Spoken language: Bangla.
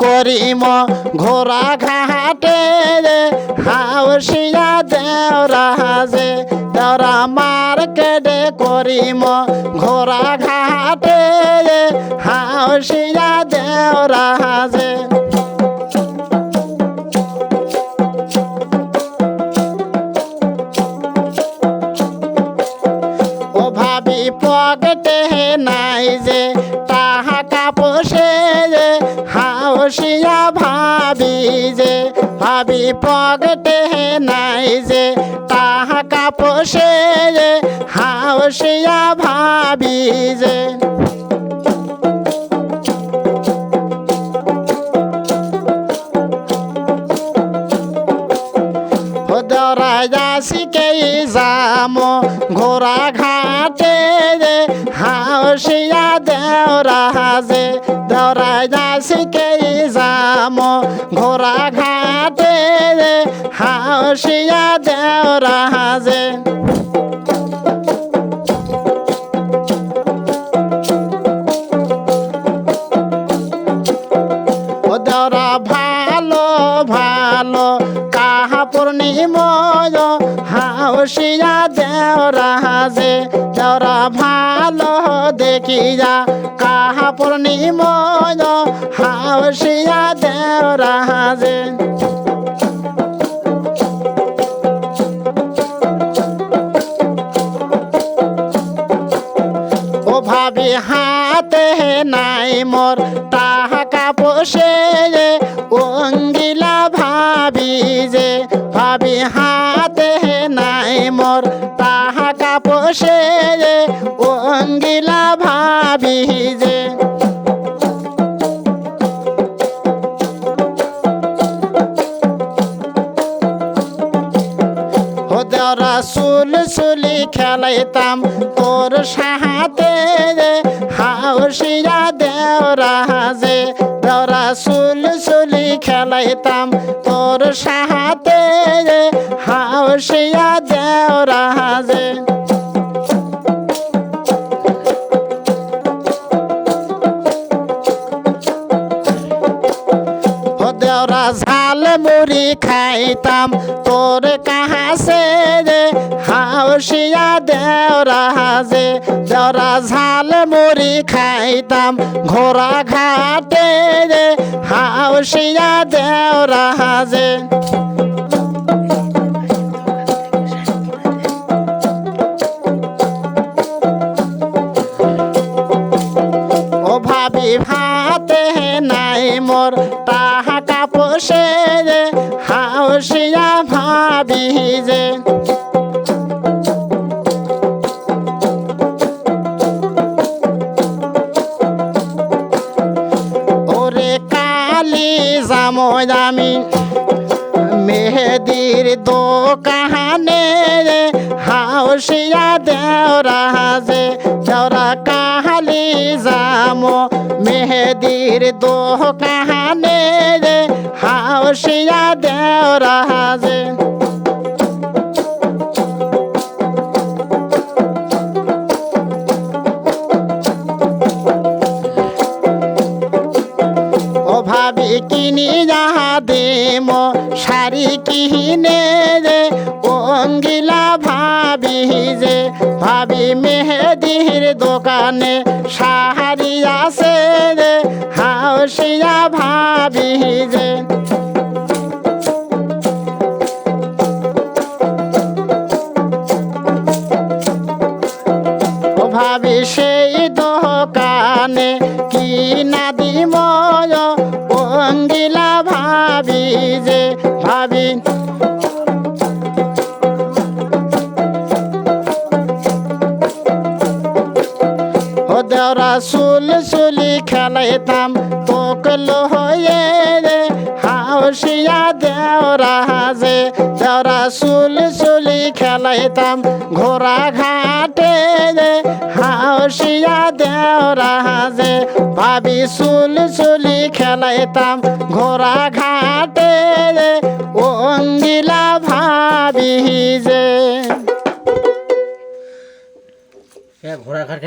করিম ঘোড়া ঘাটে হাউসিয়া দেওরা যে দেওরা মার্কেটে করিম ঘোড়া ঘাটে হাউসিয়া দেওরা যে ও ভাবি পকেটে ভাবি যে, ভাবি পকেটে নাই যে টাকা পোষে যে হাউসিয়া ভাবি যে। দরা যাম, ঘোড়া ঘাটে রে হাউসিয়া দেওরা যে দরা যাসিকে যাম ঘোড়া ঘাটে রে হাউসিয়া দেওরা যে দেওরা ভালো ভালো কাহা পূর্ণিময় হাউসিয়া দেওরা যে দেওরা ভালো দেখিয়া, কাহা পূর্ণিময় হাউসিয়া দেওরা হাজে ভাবি হাতে নাই মোর টাকা পোষে যে অঙ্গিলা ভাবি যে। সুল সুলি খেলাইতাম তোর সাহাতে হাউসিয়া দেওরা যে। দেওরা সুল খেলাইতাম তোর সাহাতে হাউসিয়া দেওরা যে। মুড়ি খাইতাম। তোর কাহাসে রে হাউসিয়া দেওরা হাজে জরা ঝাল মুড়ি খাইতাম। ঘোড়া ঘাটে রে হাউসিয়া দেওরা যে হাউসিয়া ভাবি যে। ওরে কালি যামো আমি মেহেদির দোকানে হাউসিয়া দেওরা যে দেওরা কাহালি যামো মেহেদির দোকানে রে হাউসিয়া দেওরা যে ও ভাবি, কিনি যাহা দেম, শাড়ি কিনে রে অঙ্গিলা ভাবি যে, ভাবি মেহেদির দোকানে শাড়ি আছে রে হাউসিয়া ভাবি যে। ভাবি সেই দোকানে। কি না দিময় অঙ্গিলা ভাবি যে ভাবি। সুল সুলি খেলাইতাম তোকল হয়ে রে। হাউসিয়া দেওরা হাজে, দেওরা সুল সুলি খেলাইতাম ঘোড়া ঘাটে রে। বসিয়া দেওরা হাজে ভাবি চুল চুলি খেলাইতাম ঘোড়া ঘাটে। অঙ্গিলা ভাবি যে। হ্যাঁ, ঘোড়া ঘাট